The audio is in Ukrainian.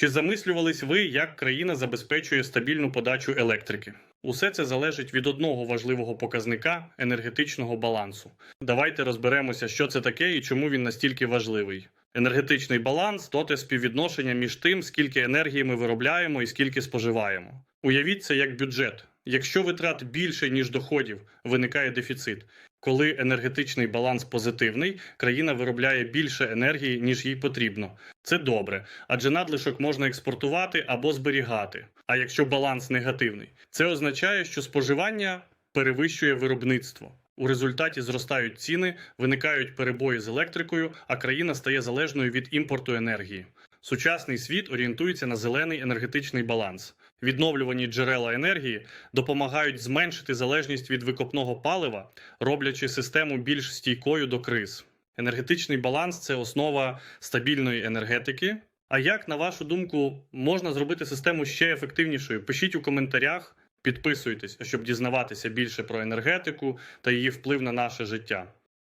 Чи замислювались ви, як країна забезпечує стабільну подачу електрики? Усе це залежить від одного важливого показника енергетичного балансу. Давайте розберемося, що це таке і чому він настільки важливий. Енергетичний баланс то те співвідношення між тим, скільки енергії ми виробляємо і скільки споживаємо. Уявіть це як бюджет. Якщо витрат більше, ніж доходів, виникає дефіцит. Коли енергетичний баланс позитивний, країна виробляє більше енергії, ніж їй потрібно. Це добре, адже надлишок можна експортувати або зберігати. А якщо баланс негативний, це означає, що споживання перевищує виробництво. У результаті зростають ціни, виникають перебої з електрикою, а країна стає залежною від імпорту енергії. Сучасний світ орієнтується на зелений енергетичний баланс. Відновлювані джерела енергії допомагають зменшити залежність від викопного палива, роблячи систему більш стійкою до криз. Енергетичний баланс це основа стабільної енергетики. А як, на вашу думку, можна зробити систему ще ефективнішою? Пишіть у коментарях, підписуйтесь, щоб дізнаватися більше про енергетику та її вплив на наше життя.